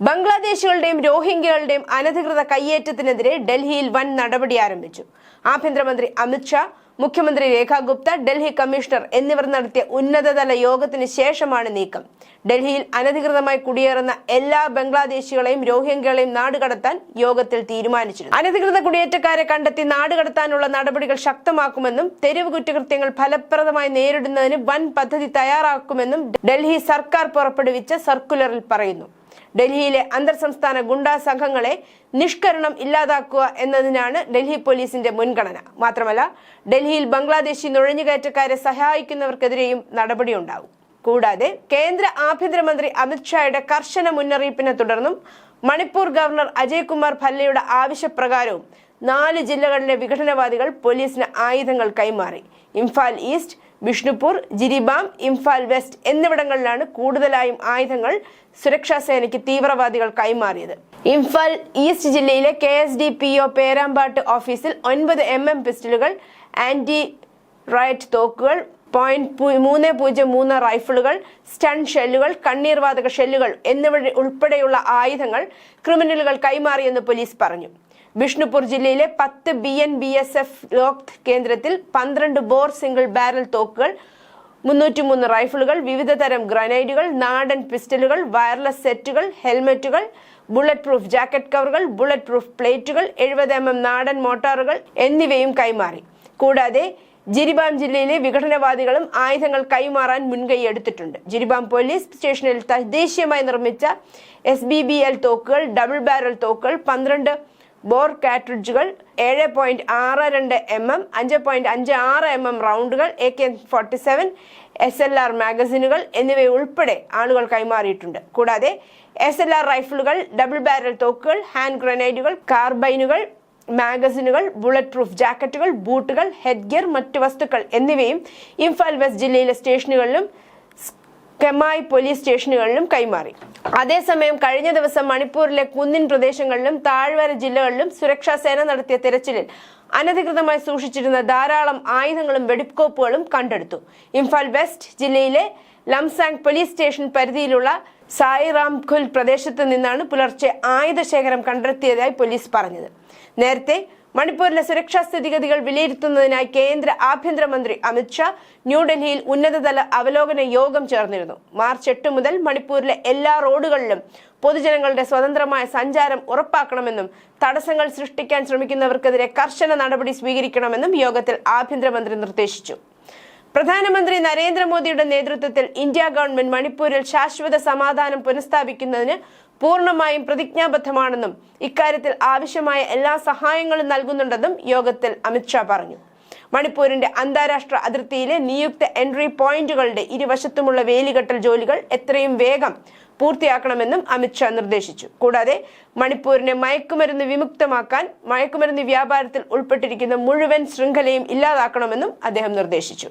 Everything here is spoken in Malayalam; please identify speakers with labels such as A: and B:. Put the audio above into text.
A: ബംഗ്ലാദേശികളുടെയും രോഹിംഗ്യകളുടെയും അനധികൃത കയ്യേറ്റത്തിനെതിരെ ഡൽഹിയിൽ വൻ നടപടി ആരംഭിച്ചു. ആഭ്യന്തരമന്ത്രി അമിത്ഷാ മുഖ്യമന്ത്രി രേഖ ഗുപ്ത ഡൽഹി കമ്മീഷണർ എന്നിവർ നടത്തിയ ഉന്നതതല യോഗത്തിന് ശേഷമാണ് നീക്കം. ഡൽഹിയിൽ അനധികൃതമായി കുടിയേറുന്ന എല്ലാ ബംഗ്ലാദേശികളെയും രോഹിംഗ്യകളെയും നാടുകടത്താൻ യോഗത്തിൽ തീരുമാനിച്ചിരുന്നു. അനധികൃത കുടിയേറ്റക്കാരെ കണ്ടെത്തി നാടുകടത്താനുള്ള നടപടികൾ ശക്തമാക്കുമെന്നും തെരുവ് കുറ്റകൃത്യങ്ങൾ ഫലപ്രദമായി നേരിടുന്നതിന് വൻ പദ്ധതി തയ്യാറാക്കുമെന്നും ഡൽഹി സർക്കാർ പുറപ്പെടുവിച്ച സർക്കുലറിൽ പറയുന്നു. ഡൽഹിയിലെ അന്തർ സംസ്ഥാന ഗുണ്ടാ സംഘങ്ങളെ നിഷ്കരണം ഇല്ലാതാക്കുക എന്നതിനാണ് ഡൽഹി പോലീസിന്റെ മുൻഗണന. മാത്രമല്ല ഡൽഹിയിൽ ബംഗ്ലാദേശി നുഴഞ്ഞുകയറ്റക്കാരെ സഹായിക്കുന്നവർക്കെതിരെയും നടപടിയുണ്ടാവും. കൂടാതെ കേന്ദ്ര ആഭ്യന്തരമന്ത്രി അമിത്ഷായുടെ കർശന മുന്നറിയിപ്പിനെ തുടർന്നും മണിപ്പൂർ ഗവർണർ അജയ് കുമാർ ഭല്ലയുടെ ആവശ്യപ്രകാരവും നാല് ജില്ലകളിലെ വിഘടനവാദികൾ പോലീസിന് ആയുധങ്ങൾ കൈമാറി. ഇംഫാൽ ഈസ്റ്റ് ബിഷ്ണുപൂർ ജിരിബാം ഇംഫാൽ വെസ്റ്റ് എന്നിവിടങ്ങളിലാണ് കൂടുതലായും ആയുധങ്ങൾ സുരക്ഷാ സേനയ്ക്ക് തീവ്രവാദികൾ കൈമാറിയത്. ഇംഫാൽ ഈസ്റ്റ് ജില്ലയിലെ K S D P O പേരാമ്പാട്ട് ഓഫീസിൽ ഒൻപത് എം എം പിസ്റ്റലുകൾ ആന്റി റൈറ്റ് തോക്കുകൾ പോയിന്റ് മൂന്ന് പൂജ്യം മൂന്ന് റൈഫിളുകൾ സ്റ്റൺ ഷെല്ലുകൾ കണ്ണീർവാതക ഷെല്ലുകൾ എന്നിവ ഉൾപ്പെടെയുള്ള ആയുധങ്ങൾ ക്രിമിനലുകൾ കൈമാറിയെന്ന് പോലീസ് പറഞ്ഞു. ബിഷ്ണുപൂർ ജില്ലയിലെ പത്ത് B N B S F ലോക് കേന്ദ്രത്തിൽ പന്ത്രണ്ട് ബോർ സിംഗിൾ ബാരൽ തോക്കുകൾ മുന്നൂറ്റിമൂന്ന് റൈഫിളുകൾ വിവിധ തരം ഗ്രനൈഡുകൾ നാടൻ പിസ്റ്റലുകൾ വയർലെസ് സെറ്റുകൾ ഹെൽമെറ്റുകൾ ബുള്ളറ്റ് പ്രൂഫ് ജാക്കറ്റ് കവറുകൾ ബുള്ളറ്റ് പ്രൂഫ് പ്ലേറ്റുകൾ എഴുപത് എം എം നാടൻ മോട്ടോറുകൾ എന്നിവയും കൈമാറി. കൂടാതെ ജിരിബാം ജില്ലയിലെ വിഘടനവാദികളും ആയുധങ്ങൾ കൈമാറാൻ മുൻകൈ എടുത്തിട്ടുണ്ട്. ജിരിബാം പോലീസ് സ്റ്റേഷനിൽ തദ്ദേശീയമായി നിർമ്മിച്ച എസ് ബി ബി എൽ തോക്കുകൾ ഡബിൾ ബാരൽ തോക്കുകൾ പന്ത്രണ്ട് ബോർ കാട്രിഡ്ജുകൾ ഏഴ് പോയിന്റ് ആറ് രണ്ട് എം എം അഞ്ച് പോയിന്റ് അഞ്ച് ആറ് M M റൗണ്ടുകൾ A K forty seven S L R മാഗസിനുകൾ എന്നിവയുൾപ്പെടെ ആളുകൾ കൈമാറിയിട്ടുണ്ട്. കൂടാതെ എസ് എൽ ആർ റൈഫിളുകൾ ഡബിൾ ബാരൽ തോക്കുകൾ ഹാൻഡ് ഗ്രനേഡുകൾ കാർബൈനുകൾ മാഗസിനുകൾ ബുള്ളറ്റ് പ്രൂഫ് ജാക്കറ്റുകൾ ബൂട്ടുകൾ ഹെഡ് ഗിയർ മറ്റു വസ്തുക്കൾ എന്നിവയും ഇംഫാൽ വെസ്റ്റ് ജില്ലയിലെ സ്റ്റേഷനുകളിലും കെമായി പോലീസ് സ്റ്റേഷനുകളിലും കൈമാറി. അതേസമയം കഴിഞ്ഞ ദിവസം മണിപ്പൂരിലെ കുന്നിൻ പ്രദേശങ്ങളിലും താഴ്വര ജില്ലകളിലും സുരക്ഷാ സേന നടത്തിയ തിരച്ചിലിൽ അനധികൃതമായി സൂക്ഷിച്ചിരുന്ന ധാരാളം ആയുധങ്ങളും വെടിക്കോപ്പുകളും കണ്ടെടുത്തു. ഇംഫാൽ വെസ്റ്റ് ജില്ലയിലെ ലംസാങ് പോലീസ് സ്റ്റേഷൻ പരിധിയിലുള്ള സായിറാംഖുൽ പ്രദേശത്ത് നിന്നാണ് പുലർച്ചെ ആയുധശേഖരം കണ്ടെത്തിയതായി പോലീസ് പറഞ്ഞത്. നേരത്തെ മണിപ്പൂരിലെ സുരക്ഷാ സ്ഥിതിഗതികൾ വിലയിരുത്തുന്നതിനായി കേന്ദ്ര ആഭ്യന്തരമന്ത്രി അമിത്ഷാ ന്യൂഡൽഹിയിൽ ഉന്നതതല അവലോകന യോഗം ചേർന്നിരുന്നു. മാർച്ച് എട്ട് മുതൽ മണിപ്പൂരിലെ എല്ലാ റോഡുകളിലും പൊതുജനങ്ങളുടെ സ്വതന്ത്രമായ സഞ്ചാരം ഉറപ്പാക്കണമെന്നും തടസ്സങ്ങൾ സൃഷ്ടിക്കാൻ ശ്രമിക്കുന്നവർക്കെതിരെ കർശന നടപടി സ്വീകരിക്കണമെന്നും യോഗത്തിൽ ആഭ്യന്തരമന്ത്രി നിർദ്ദേശിച്ചു. പ്രധാനമന്ത്രി നരേന്ദ്രമോദിയുടെ നേതൃത്വത്തിൽ ഇന്ത്യ ഗവൺമെന്റ് മണിപ്പൂരിൽ ശാശ്വത സമാധാനം പുനഃസ്ഥാപിക്കുന്നതിന് പൂർണമായും പ്രതിജ്ഞാബദ്ധമാണെന്നും ഇക്കാര്യത്തിൽ ആവശ്യമായ എല്ലാ സഹായങ്ങളും നൽകുന്നുണ്ടെന്നും യോഗത്തിൽ അമിത്ഷാ പറഞ്ഞു. മണിപ്പൂരിന്റെ അന്താരാഷ്ട്ര അതിർത്തിയിലെ നിയുക്ത എൻട്രി പോയിന്റുകളുടെ ഇരുവശത്തുമുള്ള വേലികെട്ടൽ ജോലികൾ എത്രയും വേഗം പൂർത്തിയാക്കണമെന്നും അമിത്ഷാ നിർദ്ദേശിച്ചു. കൂടാതെ മണിപ്പൂരിനെ മയക്കുമരുന്ന് വിമുക്തമാക്കാൻ മയക്കുമരുന്ന് വ്യാപാരത്തിൽ ഉൾപ്പെട്ടിരിക്കുന്ന മുഴുവൻ ശൃംഖലയും ഇല്ലാതാക്കണമെന്നും അദ്ദേഹം നിർദ്ദേശിച്ചു.